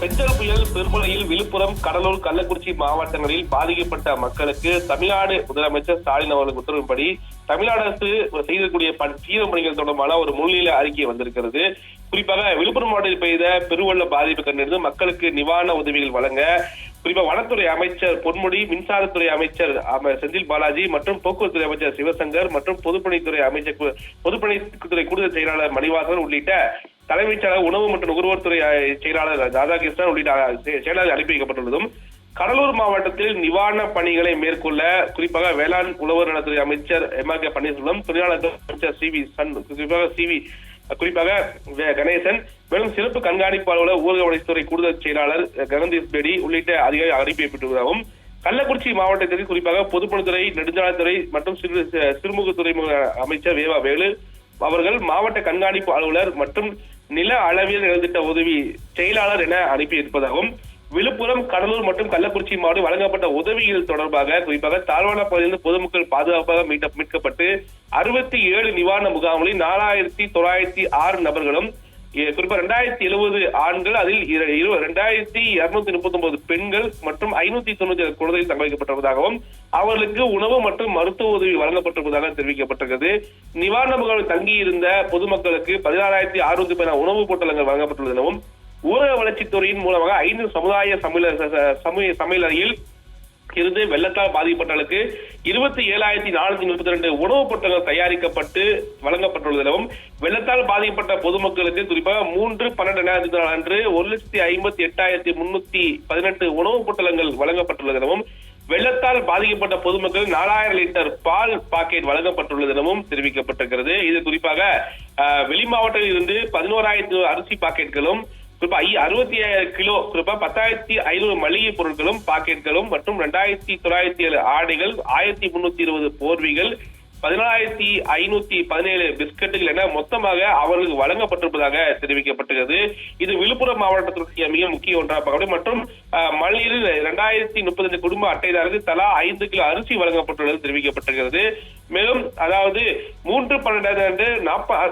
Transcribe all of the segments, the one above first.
பெஞ்சல் புயல் பெருமழையில் விழுப்புரம் கடலூர் கள்ளக்குறிச்சி மாவட்டங்களில் பாதிக்கப்பட்ட மக்களுக்கு தமிழ்நாடு முதலமைச்சர் ஸ்டாலின் அவர்கள் உத்தரவுப்படி தமிழ்நாடு அரசு செய்யக்கூடிய ப- தீவிர பணிகள் தொடர்பான ஒரு முன்னிலை அறிக்கை வந்திருக்கிறது. குறிப்பாக விழுப்புரம் மாவட்டத்தில் பெய்த பெருவெள்ள பாதிப்பு கண்டிருந்து மக்களுக்கு நிவாரண உதவிகள் வழங்க குறிப்பாக வனத்துறை அமைச்சர் பொன்முடி மின்சாரத்துறை அமைச்சர் செந்தில் பாலாஜி மற்றும் போக்குவரத்துறை அமைச்சர் சிவசங்கர் மற்றும் பொதுப்பணித்துறை அமைச்சர் பொதுப்பணித்துறை கூடுதல் செயலாளர் மணிவாசன் உள்ளிட்ட தலைமைச் செயலாளர் உணவு மற்றும் நுகர்வோர் துறை செயலாளர் ராதாகிருஷ்ணன் உள்ளிட்ட செயலாளர் அனுப்பி வைக்கப்பட்டுள்ளதும் கடலூர் மாவட்டத்தில் நிவாரண பணிகளை மேற்கொள்ள குறிப்பாக வேளாண் உழவர் நலத்துறை அமைச்சர் எம் ஆர் கே பன்னீர்செல்வம் தொழிலாளர் அமைச்சர் சி வி சன் குறிப்பாக சி வி குறிப்பாக கணேசன் மேலும் சிறப்பு கண்காணிப்பு ஊரக வளர்ச்சித்துறை கூடுதல் செயலாளர் அஹ், பேடி உள்ளிட்ட அதிகாரி அனுப்பி வைக்கப்பட்டுள்ளதாகவும் கள்ளக்குறிச்சி மாவட்டத்திற்கு குறிப்பாக பொதுப்பணித்துறை நெடுஞ்சாலைத்துறை மற்றும் சிறு சி- சிறுமுகத்துறை அமைச்சர் வேவா வேலு அவர்கள் மாவட்ட கண்காணிப்பு அலுவலர் மற்றும் நில அளவியல் நிலத்திட்ட உதவி செயலாளர் என அனுப்பி இருப்பதாகவும் விழுப்புரம் கடலூர் மற்றும் கள்ளக்குறிச்சி மாவட்டம் வழங்கப்பட்ட உதவிகள் தொடர்பாக குறிப்பாக தாழ்வான பகுதியிலிருந்து பொதுமக்கள் பாதுகாப்பாக மீட்ட மீட்கப்பட்டு அறுபத்தி ஏழு நிவாரண முகாம்களில் நாலாயிரத்தி தொள்ளாயிரத்தி ஆறு நபர்களும் குறிப்பா ரெண்டாயிரத்தி எழுபது ஆண்கள் அதில் ரெண்டாயிரத்தி இருநூத்தி முப்பத்தி ஒன்பது பெண்கள் மற்றும் ஐநூத்தி தொண்ணூத்தி ஏழு குழந்தைகள் தங்க வைக்கப்பட்டிருப்பதாகவும் அவர்களுக்கு உணவு மற்றும் மருத்துவ உதவி வழங்கப்பட்டிருப்பதாக தெரிவிக்கப்பட்டிருக்கிறது. நிவாரண முகாமில் தங்கியிருந்த பொதுமக்களுக்கு பதினாறாயிரத்தி அறுநூத்தி பதினாறு உணவுப் பொட்டலங்கள் வழங்கப்பட்டுள்ளதாகவும் ஊரக வளர்ச்சித்துறையின் மூலமாக ஐந்து சமுதாய சமையல சமையல் அறையில் இருந்து வெள்ளத்தால் பாதிக்கப்பட்டவர்களுக்கு இருபத்தி ஏழாயிரத்தி நானூத்தி முப்பத்தி ரெண்டு உணவுப் பொட்டலங்கள் தயாரிக்கப்பட்டு வழங்கப்பட்டுள்ளதும் வெள்ளத்தால் பாதிக்கப்பட்ட பொதுமக்களுக்கு குறிப்பாக மூன்று பன்னெண்டு ரெண்டாயிரத்தி நாலு அன்று ஒரு லட்சத்தி ஐம்பத்தி எட்டாயிரத்தி முன்னூத்தி பதினெட்டு உணவுப் பொட்டலங்கள் வழங்கப்பட்டுள்ளதெனவும் வெள்ளத்தால் பாதிக்கப்பட்ட பொதுமக்கள் நாலாயிரம் லிட்டர் பால் பாக்கெட் வழங்கப்பட்டுள்ளது எனவும் தெரிவிக்கப்பட்டிருக்கிறது. இது குறிப்பாக வெளி மாவட்டத்தில் இருந்து பதினோராயிரத்து அரிசி பாக்கெட்களும் ரூபாய் ஐ- அறுபத்தி ஏழு கிலோ ரூபாய் பத்தாயிரத்தி ஐநூறு மளிகை பொருட்களும் பாக்கெட்களும் மற்றும் ரெண்டாயிரத்தி தொள்ளாயிரத்தி ஏழு ஆடைகள் ஆயிரத்தி முன்னூத்தி இருபது போர்விகள் பதினாலாயிரத்தி ஐநூத்தி பதினேழு பிஸ்கட்டுகள் என மொத்தமாக அவர்களுக்கு வழங்கப்பட்டிருப்பதாக தெரிவிக்கப்பட்டுள்ளது. இது விழுப்புரம் மாவட்டத்திற்கு மிக முக்கிய ஒன்றாக பார்க்கப்படும் மற்றும் அஹ், மழையில் இரண்டாயிரத்தி முப்பத்தஞ்சு குடும்ப அட்டைதாரருக்கு தலா ஐந்து கிலோ அரிசி வழங்கப்பட்டுள்ளது தெரிவிக்கப்பட்டிருக்கிறது. மேலும் அதாவது மூன்று பன்னெண்டாயிரம் ஆண்டு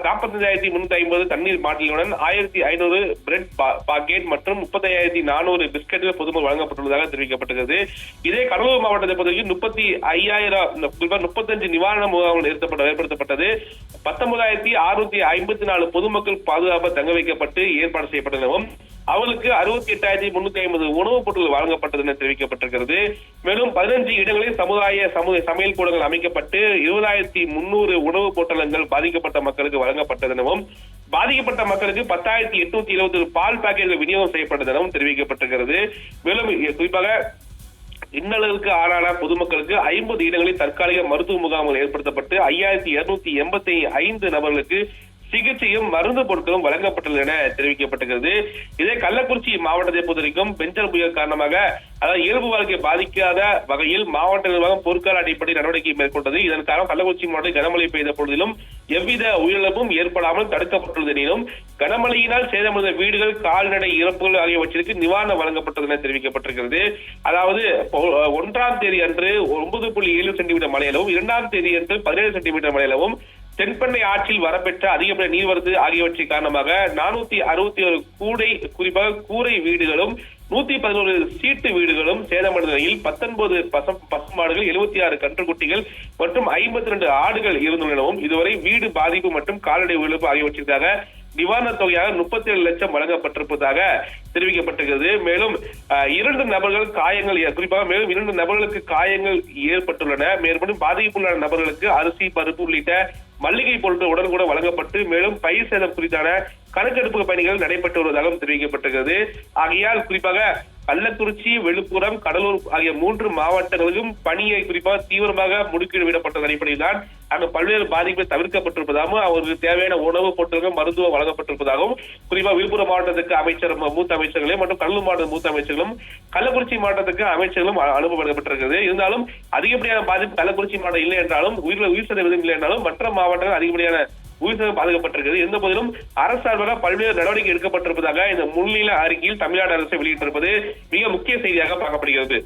நாற்பத்தஞ்சாயிரத்தி முன்னூத்தி ஐம்பது தண்ணீர் பாட்டிலுடன் ஆயிரத்தி ஐநூறு பிரெட் பாக்கெட் மற்றும் முப்பத்தையாயிரத்தி நானூறு பிஸ்கட்டுகள் பொதுமக்கள் வழங்கப்பட்டுள்ளதாக தெரிவிக்கப்பட்டிருக்கிறது இதே கடலூர் மாவட்டத்தை பொறுத்தவரைக்கும் முப்பத்தி ஐயாயிரம் முப்பத்தஞ்சு நிவாரண முகாம்கள் ஏற்படுத்தப்பட்ட ஏற்படுத்தப்பட்டது. பத்தொன்பதாயிரத்தி அறுநூத்தி ஐம்பத்தி நாலு பொதுமக்கள் பாதுகாப்பாக தங்க வைக்கப்பட்டு ஏற்பாடு செய்யப்பட்டனவும் அவளுக்கு அறுபத்தி எட்டாயிரத்தி முன்னூத்தி ஐம்பது உணவுப் பொருட்கள் வழங்கப்பட்டது என தெரிவிக்கப்பட்டிருக்கிறது. மேலும் பதினஞ்சு இடங்களில் சமுதாய சமூக சமையல் கூடங்கள் அமைக்கப்பட்டு இருபதாயிரத்தி முன்னூறு உணவுப் பொட்டலங்கள் பாதிக்கப்பட்ட மக்களுக்கு வழங்கப்பட்டது எனவும் பாதிக்கப்பட்ட மக்களுக்கு பத்தாயிரத்தி எட்நூத்தி இருபத்தி பால் பாக்கெட்டுகள் விநியோகம் செய்யப்பட்டது எனவும் தெரிவிக்கப்பட்டிருக்கிறது. மேலும் குறிப்பாக இன்னல்களுக்கு ஆளான பொதுமக்களுக்கு ஐம்பது இடங்களில் தற்காலிக மருத்துவ முகாம்கள் ஏற்படுத்தப்பட்டு ஐயாயிரத்தி இருநூத்தி எண்பத்தி ஐந்து நபர்களுக்கு சிகிச்சையும் மருந்து பொருட்களும் வழங்கப்பட்டுள்ளது என தெரிவிக்கப்பட்டிருக்கிறது இதே கள்ளக்குறிச்சி மாவட்டத்தை பொறுத்தவரைக்கும் பெஞ்சல் புயல் காரணமாக அதாவது இயல்பு வாழ்க்கை பாதிக்காத வகையில் மாவட்ட நிர்வாகம் பொருட்கால அடிப்படை நடவடிக்கை மேற்கொண்டது. இதன் காரணம் கள்ளக்குறிச்சி மாவட்டத்தில் கனமழை பெய்த பொழுதிலும் எவ்வித உயிரிழப்பும் ஏற்படாமல் தடுக்கப்பட்டுள்ளது எனினும் கனமழையினால் சேதமடைந்த வீடுகள் கால்நடை இறப்புகள் ஆகியவற்றிற்கு நிவாரணம் வழங்கப்பட்டது என தெரிவிக்கப்பட்டிருக்கிறது. அதாவது ஒன்றாம் தேதி அன்று ஒன்பது புள்ளி ஏழு சென்டிமீட்டர் மழையிலும் இரண்டாம் தேதி அன்று பதினேழு சென்டிமீட்டர் மழையிலும் தென்பெண்ணை ஆற்றில் வரப்பெற்ற அதிகப்படிய நீர்வரத்து ஆகியவற்றின் காரணமாக நானூத்தி அறுபத்தி ஒரு கூடை குறிப்பாக கூரை வீடுகளும் நூத்தி பதினோரு சீட்டு வீடுகளும் சேதமடைந்த நிலையில் பத்தொன்பது பசம் பசுமாடுகள் எழுபத்தி ஆறு கன்றுக்குட்டிகள் மற்றும் ஐம்பத்தி ரெண்டு ஆடுகள் இருந்துள்ளனவும் இதுவரை வீடு பாதிப்பு மற்றும் கால்நடை உயிரிழப்பு ஆகியவற்றிற்காக நிவாரணத் தொகையாக முப்பத்தி ஏழு லட்சம் வழங்கப்பட்டிருப்பதாக தெரிவிக்கப்பட்டிருக்கிறது. மேலும் இரண்டு நபர்கள் காயங்கள் குறிப்பாக மேலும் இரண்டு நபர்களுக்கு காயங்கள் ஏற்பட்டுள்ளன. மேற்படும் பாதிப்புள்ளான நபர்களுக்கு அரிசி பருப்பு உள்ளிட்ட மல்லிகை பொருட்கள் உடனுக்குடன் வழங்கப்பட்டு மேலும் பயிர் சேதம் குறித்தான கணக்கெடுப்பு பணிகள் நடைபெற்று வருவதாகவும் தெரிவிக்கப்பட்டிருக்கிறது. ஆகையால் குறிப்பாக கள்ளக்குறிச்சி விழுப்புரம் கடலூர் ஆகிய மூன்று மாவட்டங்களிலும் பணியை குறிப்பாக தீவிரமாக முடுக்கிடு விடப்பட்டது அடிப்படையில் தான் அங்கு பல்வேறு பாதிப்புகள் தவிர்க்கப்பட்டிருப்பதாகவும் அவர்களுக்கு தேவையான உணவு பொருட்கள் மருத்துவம் வழங்கப்பட்டிருப்பதாகவும் குறிப்பாக விழுப்புரம் மாவட்டத்துக்கு அமைச்சர் மூத்த அமைச்சர்களையும் மற்றும் கடலூர் மாவட்ட மூத்த அமைச்சர்களும் கள்ளக்குறிச்சி மாவட்டத்துக்கு அமைச்சர்களும் அ- அனுப்பி வழங்கப்பட்டிருக்கிறது இருந்தாலும் அதிகப்படியான பாதிப்பு கள்ளக்குறிச்சி மாவட்டம் இல்லை என்றாலும் உயிர் உயிர் சேதம் இல்லை என்றாலும் மற்ற மாவட்டங்கள் அதிகப்படியான உயிர் பாதுகாப்பட்டிருக்கிறது எந்த இருந்த போதிலும் அரசு சார்பாக பல்வேறு நடவடிக்கை எடுக்கப்பட்டிருப்பதாக இந்த முன்னிலை அறிக்கையில் தமிழ்நாடு அரசு வெளியிட்டிருப்பது மிக முக்கிய செய்தியாக பார்க்கப்படுகிறது.